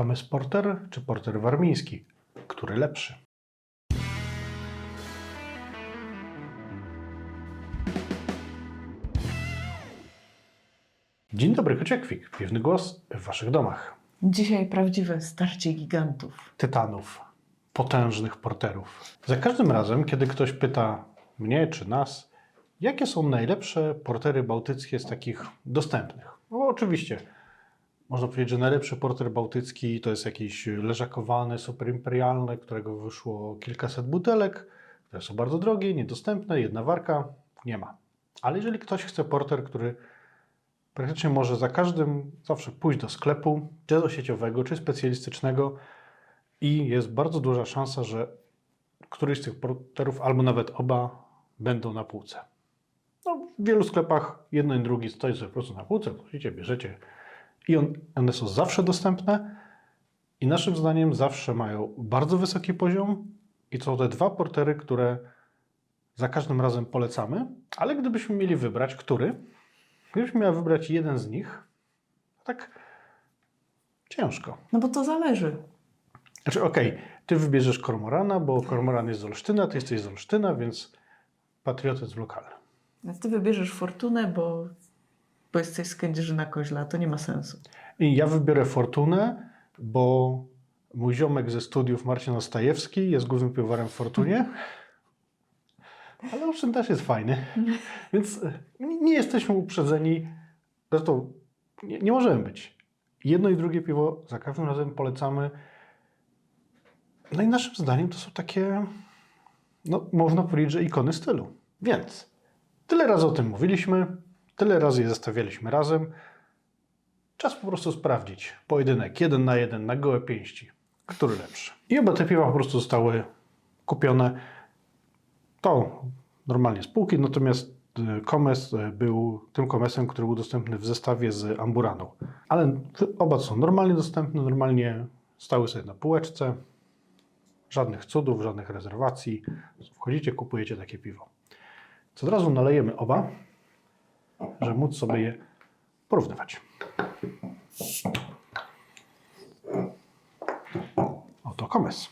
Komys porter czy porter warmiński? Który lepszy? Dzień dobry, Kociekwik. Piwny głos w waszych domach. Dzisiaj prawdziwe starcie gigantów. Tytanów, potężnych porterów. Za każdym razem, kiedy ktoś pyta mnie czy nas, jakie są najlepsze portery bałtyckie z takich dostępnych? No oczywiście, można powiedzieć, że najlepszy porter bałtycki to jest jakiś leżakowany, superimperialny, którego wyszło kilkaset butelek, które są bardzo drogie, niedostępne, jedna warka, nie ma. Ale jeżeli ktoś chce porter, który praktycznie może za każdym zawsze pójść do sklepu, czy do sieciowego, czy specjalistycznego i jest bardzo duża szansa, że któryś z tych porterów, albo nawet oba, będą na półce. No, w wielu sklepach jedno i drugi stoi sobie po prostu na półce, musicie, bierzecie i on, one są zawsze dostępne i naszym zdaniem zawsze mają bardzo wysoki poziom i to są te dwa portery, które za każdym razem polecamy, ale gdybyśmy mieli wybrać, który, gdybyśmy miała wybrać jeden z nich, tak ciężko. No bo to zależy. Znaczy, okej, ty wybierzesz Kormorana, bo Kormoran jest z Olsztyna, ty jesteś z Olsztyna, więc patriotyzm lokalny. A ty wybierzesz fortunę, bo, bo jesteś z Kędzierzyna Koźla. To nie ma sensu. I ja wybiorę Fortunę, bo mój ziomek ze studiów Marcin Ostajewski jest głównym piwowarem w Fortunie. Ale Olsztyn też jest fajny, więc e, nie jesteśmy uprzedzeni. Zresztą nie, nie możemy być. Jedno i drugie piwo za każdym razem polecamy. No i naszym zdaniem to są takie, no można powiedzieć, że ikony stylu. Więc tyle razy o tym mówiliśmy, tyle razy je zestawialiśmy razem. Czas po prostu sprawdzić pojedynek jeden na jeden na gołe pięści, który lepszy. I oba te piwa po prostu zostały kupione. To normalnie z półki, natomiast y, Komes y, był tym komesem, który był dostępny w zestawie z Amburaną. Ale oba są normalnie dostępne, normalnie stały sobie na półeczce. Żadnych cudów, żadnych rezerwacji. Wchodzicie, kupujecie takie piwo. Co od razu nalejemy oba, żeby móc sobie je porównywać. Oto komes.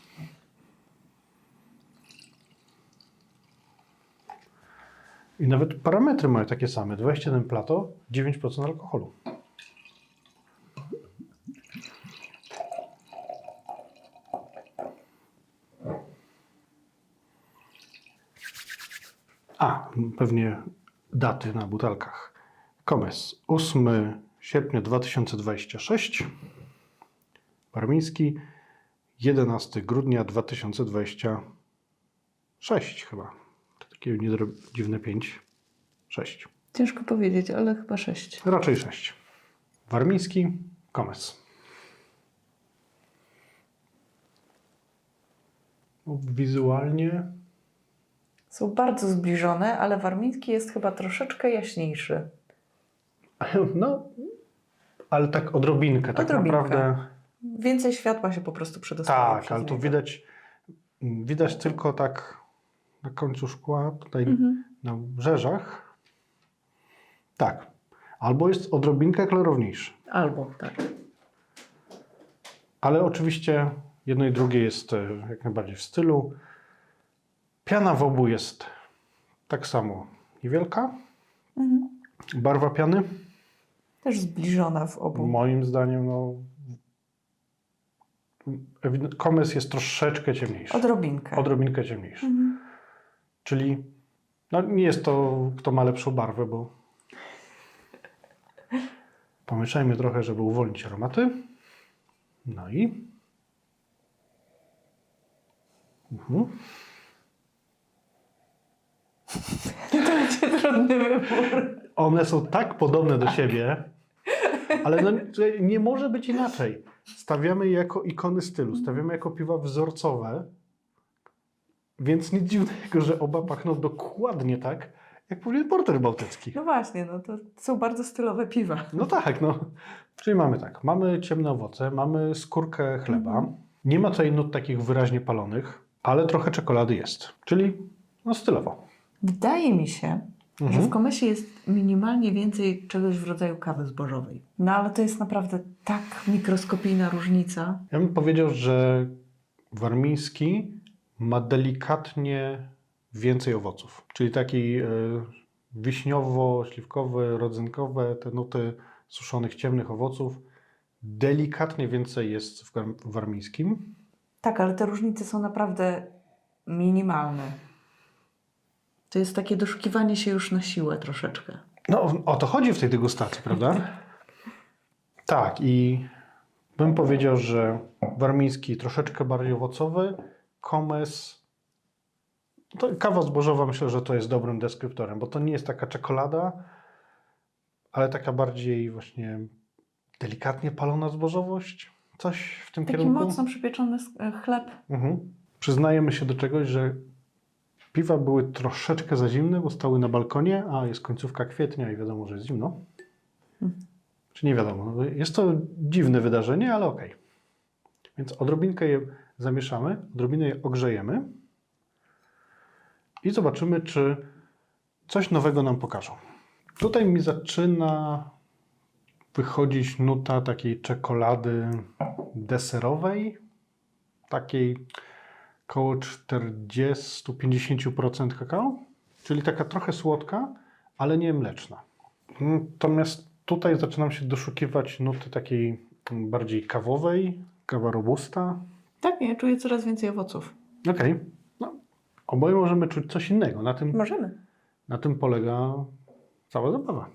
I nawet parametry mają takie same. 21 plato, 9% alkoholu. A, pewnie daty na butelkach. Komes 8 sierpnia 2026. Warmiński 11 grudnia 2026 chyba. To takie dziwne 5. 6. Ciężko powiedzieć, ale chyba sześć. Raczej 6. Warmiński, Komes. No, Wizualnie Są bardzo zbliżone, ale warmiński jest chyba troszeczkę jaśniejszy. No, ale tak odrobinkę, tak Odrobinkę. naprawdę. Więcej światła się po prostu przedostaje. Tak, ale tu widać, widać tylko tak na końcu szkła, tutaj Mhm. na brzeżach. Tak. Albo jest odrobinkę klarowniejszy. Albo tak. Ale oczywiście jedno i drugie jest e, jak najbardziej w stylu. Piana w obu jest tak samo niewielka. Mhm. Barwa piany, Też zbliżona w obu. moim zdaniem, no. Komes jest troszeczkę ciemniejszy. Odrobinkę. Odrobinkę ciemniejszy. Mhm. Czyli no nie jest to, kto ma lepszą barwę, bo pomieszajmy trochę, żeby uwolnić aromaty. No i mhm. To będzie trudny wybór. one są tak podobne do siebie, ale no, nie może być inaczej. Stawiamy je jako ikony stylu, stawiamy jako piwa wzorcowe, więc nic dziwnego, że oba pachną dokładnie tak, jak powinien porter bałtycki. No właśnie, no to są bardzo stylowe piwa. No tak, no. Czyli mamy tak, mamy ciemne owoce, mamy skórkę chleba. Nie ma tutaj nut takich wyraźnie palonych, ale trochę czekolady jest. Czyli no stylowo. Wydaje mi się, że Mhm. w komesie jest minimalnie więcej czegoś w rodzaju kawy zbożowej. No ale to jest naprawdę tak mikroskopijna różnica. Ja bym powiedział, że warmiński ma delikatnie więcej owoców, czyli taki e, wiśniowo-śliwkowe, rodzynkowe, te nuty suszonych, ciemnych owoców. Delikatnie więcej jest w warmińskim. Tak, ale te różnice są naprawdę minimalne. To jest takie doszukiwanie się już na siłę troszeczkę. No, o to chodzi w tej degustacji, prawda? Tak, i bym powiedział, że warmiński troszeczkę bardziej owocowy, komes. Kawa zbożowa myślę, że to jest dobrym deskryptorem, bo to nie jest taka czekolada, ale taka bardziej właśnie delikatnie palona zbożowość. Coś w tym Taki kierunku. mocno przypieczony e, chleb. Mhm. Przyznajemy się do czegoś, że piwa były troszeczkę za zimne, bo stały na balkonie, a jest końcówka kwietnia i wiadomo, że jest zimno. Czy nie wiadomo. No, Jest to dziwne wydarzenie, ale okej. Więc odrobinkę je zamieszamy, odrobinę je ogrzejemy i zobaczymy, czy coś nowego nam pokażą. Tutaj mi zaczyna wychodzić nuta takiej czekolady deserowej, takiej około 40-50% kakao, czyli taka trochę słodka, ale nie mleczna. Natomiast tutaj zaczynam się doszukiwać nuty takiej bardziej kawowej, kawa robusta. Tak, ja czuję coraz więcej owoców. Okej, no, oboje możemy czuć coś innego. Na tym, Możemy. na tym polega cała zabawa.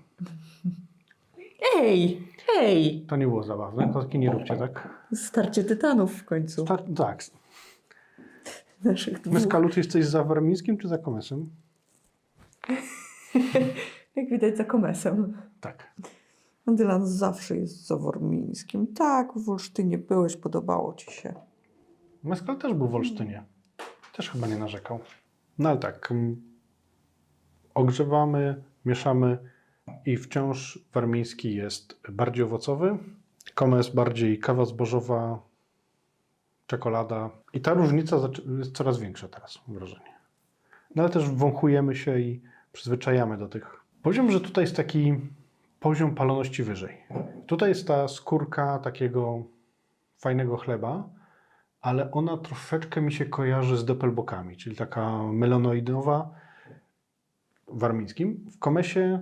Ej, ej! To nie było zabawne, to nie róbcie tak. Starcie tytanów w końcu. Ta, tak. Naszych dwóch. Meskalut jesteś za warmińskim czy za komesem? Jak widać za komesem. Tak. Dylan zawsze jest za Wormińskim. Tak, w Olsztynie byłeś, podobało ci się. Meskal też był w Olsztynie. Też chyba nie narzekał. No ale tak. mm, Ogrzewamy, mieszamy i wciąż warmiński jest bardziej owocowy. Komes bardziej kawa zbożowa, czekolada. I ta różnica jest coraz większa teraz, mam wrażenie. No ale też wąchujemy się i przyzwyczajamy do tych. Poziom, że tutaj jest taki poziom paloności wyżej. Tutaj jest ta skórka takiego fajnego chleba, ale ona troszeczkę mi się kojarzy z doppelbokami, czyli taka melonoidowa w warmińskim. W komesie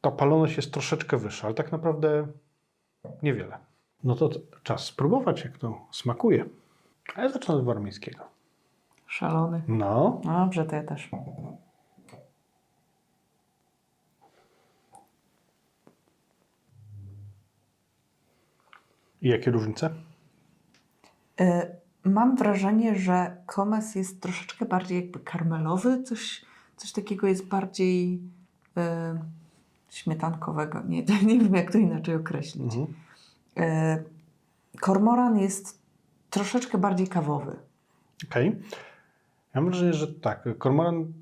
ta paloność jest troszeczkę wyższa, ale tak naprawdę niewiele. No to czas spróbować, jak to smakuje. A ja zacznę od warmińskiego. Szalony. No, Dobrze, to ja też. i jakie różnice? Y, Mam wrażenie, że komes jest troszeczkę bardziej jakby karmelowy, coś, coś takiego jest bardziej y, śmietankowego. Nie, nie wiem, jak to inaczej określić. Mhm. Y, kormoran jest troszeczkę bardziej kawowy. Okej. Ja mam wrażenie, że tak, kormoran,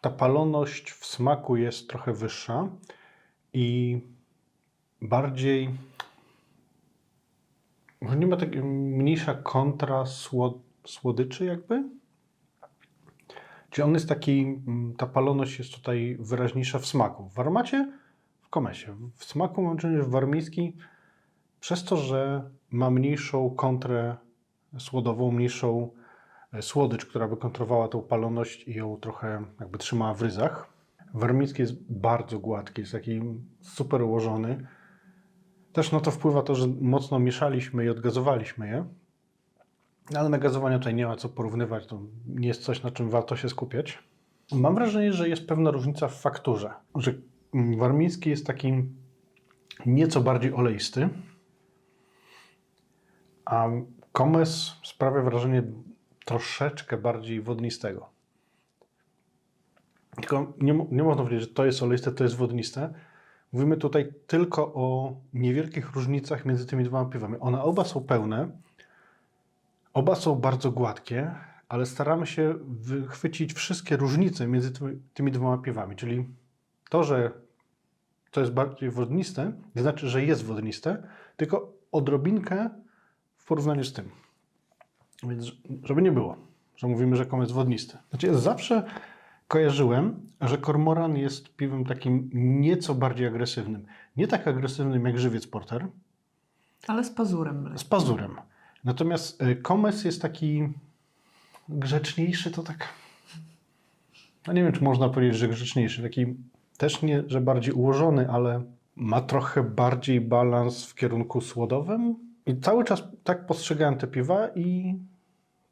ta paloność w smaku jest trochę wyższa i bardziej. Może nie ma tak mniejsza kontra słod, słodyczy, jakby. Czyli on jest taki, mm, ta paloność jest tutaj wyraźniejsza w smaku. W aromacie, w komesie. W smaku mam wrażenie, że warmiński, przez to, że ma mniejszą kontrę słodową, mniejszą e, słodycz, która by kontrowała tą paloność i ją trochę jakby trzymała w ryzach. Warmiński jest bardzo gładki, jest taki super ułożony. Też na to wpływa to, że mocno mieszaliśmy i odgazowaliśmy je. Ale na gazowanie tutaj nie ma co porównywać, to nie jest coś, na czym warto się skupiać. Mam wrażenie, że jest pewna różnica w fakturze, że mm, warmiński jest taki nieco bardziej oleisty, a komes sprawia wrażenie troszeczkę bardziej wodnistego. Tylko nie, nie można powiedzieć, że to jest oleiste, to jest wodniste. Mówimy tutaj tylko o niewielkich różnicach między tymi dwoma piwami. One oba są pełne, oba są bardzo gładkie, ale staramy się wychwycić wszystkie różnice między tymi, tymi dwoma piwami. Czyli to, że to jest bardziej wodniste, nie znaczy, że jest wodniste, tylko odrobinkę porównaniu z tym. Więc żeby nie było, że mówimy, że jest wodnisty. Znaczy ja zawsze kojarzyłem, że kormoran jest piwem takim nieco bardziej agresywnym. Nie tak agresywnym jak żywiec porter, Ale z pazurem. z pazurem. Natomiast y, komes jest taki grzeczniejszy, to tak. No nie wiem, czy można powiedzieć, że grzeczniejszy. Taki też nie, że bardziej ułożony, ale ma trochę bardziej balans w kierunku słodowym. I cały czas tak postrzegałem te piwa i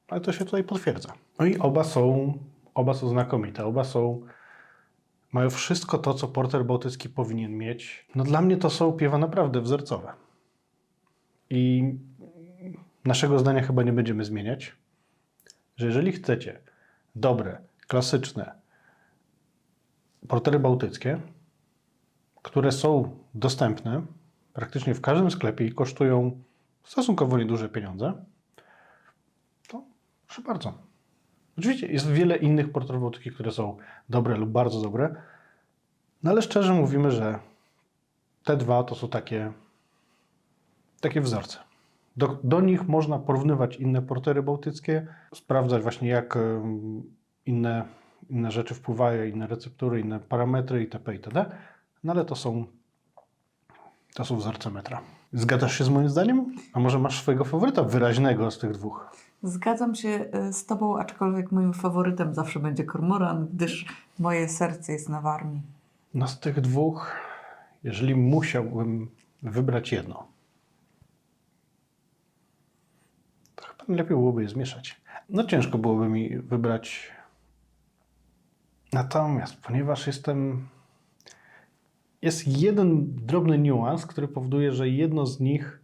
ale to się tutaj potwierdza. No i oba są, oba są znakomite. Oba są, mają wszystko to, co porter bałtycki powinien mieć. No dla mnie to są piwa naprawdę wzorcowe. I naszego zdania chyba nie będziemy zmieniać, że jeżeli chcecie dobre, klasyczne portery bałtyckie, które są dostępne praktycznie w każdym sklepie i kosztują stosunkowo nieduże pieniądze, to proszę bardzo. Oczywiście jest wiele innych bałtyckich, które są dobre lub bardzo dobre, no ale szczerze mówimy, że te dwa to są takie, takie wzorce. Do, do nich można porównywać inne portery bałtyckie, sprawdzać właśnie jak inne, inne rzeczy wpływają, inne receptury, inne parametry itp. itd. No ale to są, to są wzorce metra. Zgadzasz się z moim zdaniem? A może masz swojego faworyta wyraźnego z tych dwóch? Zgadzam się y, z Tobą, aczkolwiek moim faworytem zawsze będzie kormoran, gdyż moje serce jest na warmii. No z tych dwóch, jeżeli musiałbym wybrać jedno, to chyba najlepiej byłoby je zmieszać. No ciężko byłoby mi wybrać. Natomiast, ponieważ jestem. Jest jeden drobny niuans, który powoduje, że jedno z nich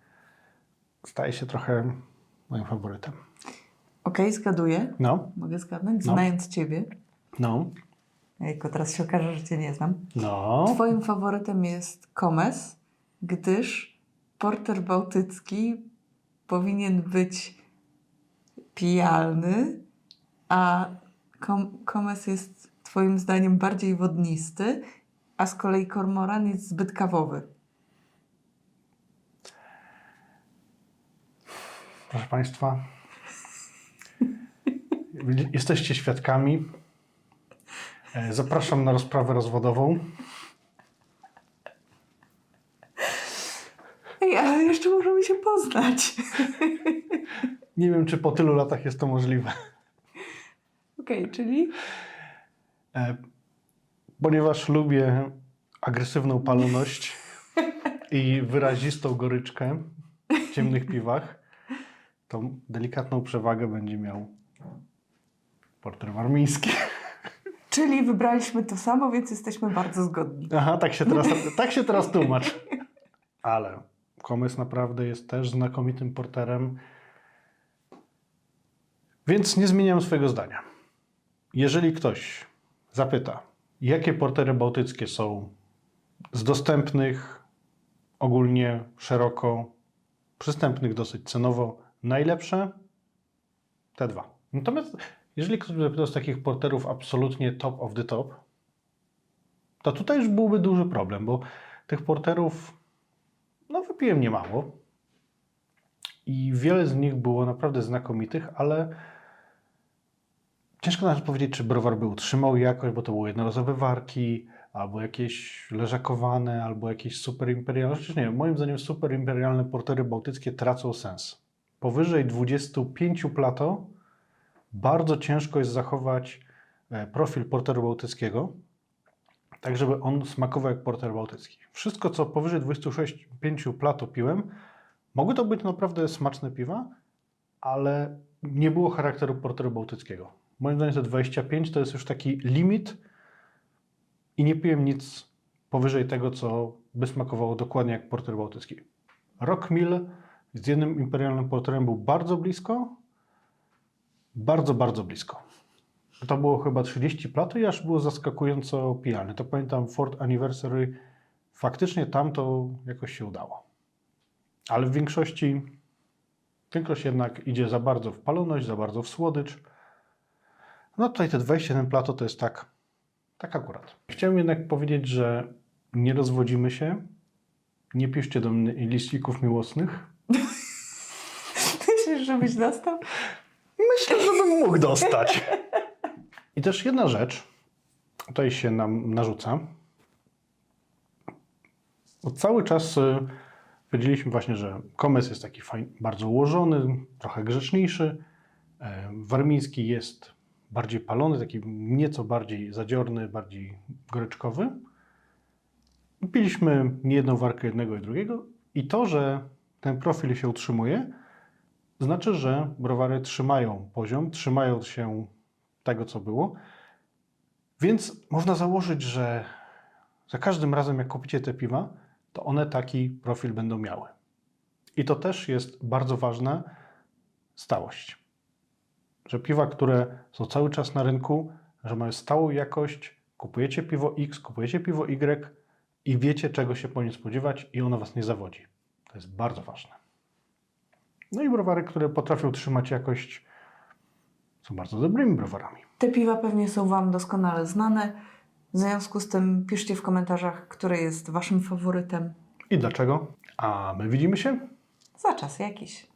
staje się trochę moim faworytem. Okej, zgaduję. No, Mogę zgadnąć, No. znając Ciebie. no, Jejku, teraz się okaże, że Cię nie znam. no. Twoim faworytem jest Komes, gdyż porter bałtycki powinien być pijalny, a kom Komes jest Twoim zdaniem bardziej wodnisty, a z kolei kormoran jest zbyt kawowy. Proszę Państwa, jesteście świadkami. E, Zapraszam na rozprawę rozwodową. Ej, ale jeszcze możemy się poznać. Nie wiem, czy po tylu latach jest to możliwe. Okej, czyli E, Ponieważ lubię agresywną paloność i wyrazistą goryczkę w ciemnych piwach, to delikatną przewagę będzie miał porter warmiński. Czyli wybraliśmy to samo, więc jesteśmy bardzo zgodni. Aha, tak się teraz, tak się teraz tłumacz. Ale Komes naprawdę jest też znakomitym porterem. Więc nie zmieniam swojego zdania. Jeżeli ktoś zapyta, jakie portery bałtyckie są z dostępnych, ogólnie szeroko, przystępnych dosyć cenowo, najlepsze, te dwa. Natomiast jeżeli ktoś by zapytał z takich porterów absolutnie top of the top, to tutaj już byłby duży problem, bo tych porterów no wypiłem niemało i wiele z nich było naprawdę znakomitych, ale ciężko nawet powiedzieć, czy browar by utrzymał jakość, bo to były jednorazowe warki, albo jakieś leżakowane, albo jakieś super imperialne. Chociaż nie, moim zdaniem super imperialne portery bałtyckie tracą sens. Powyżej 25 plato bardzo ciężko jest zachować e, profil porteru bałtyckiego, tak żeby on smakował jak porter bałtycki. Wszystko, co powyżej 26-5 plato piłem, mogły to być naprawdę smaczne piwa, ale nie było charakteru porteru bałtyckiego. Moim zdaniem te 25 to jest już taki limit i nie piłem nic powyżej tego, co by smakowało dokładnie jak porter bałtycki. Rock Mill z jednym imperialnym porterem był bardzo blisko, bardzo, bardzo blisko. To było chyba 30 plato i aż było zaskakująco pijalne. To pamiętam Ford Anniversary, faktycznie tam to jakoś się udało. Ale w większości, większość jednak idzie za bardzo w paloność, za bardzo w słodycz. No tutaj te 27 plato to jest tak, tak akurat. Chciałem jednak powiedzieć, że nie rozwodzimy się, nie piszcie do mnie liścików miłosnych. Myślisz, żebyś dostał? Myślę, że bym mógł dostać. I też jedna rzecz, tutaj się nam narzuca. Bo cały czas y, powiedzieliśmy właśnie, że komes jest taki fajny, bardzo ułożony, trochę grzeczniejszy. E, Warmiński jest bardziej palony, taki nieco bardziej zadziorny, bardziej goryczkowy. Piliśmy niejedną warkę jednego i drugiego i to, że ten profil się utrzymuje, znaczy, że browary trzymają poziom, trzymają się tego, co było. Więc można założyć, że za każdym razem, jak kupicie te piwa, to one taki profil będą miały. I to też jest bardzo ważna stałość. Że piwa, które są cały czas na rynku, że mają stałą jakość, kupujecie piwo X, kupujecie piwo Y i wiecie, czego się po nim spodziewać, i ono was nie zawodzi. To jest bardzo ważne. No i browary, które potrafią trzymać jakość, są bardzo dobrymi browarami. Te piwa pewnie są Wam doskonale znane. W związku z tym piszcie w komentarzach, który jest Waszym faworytem I dlaczego? A my widzimy się za czas jakiś.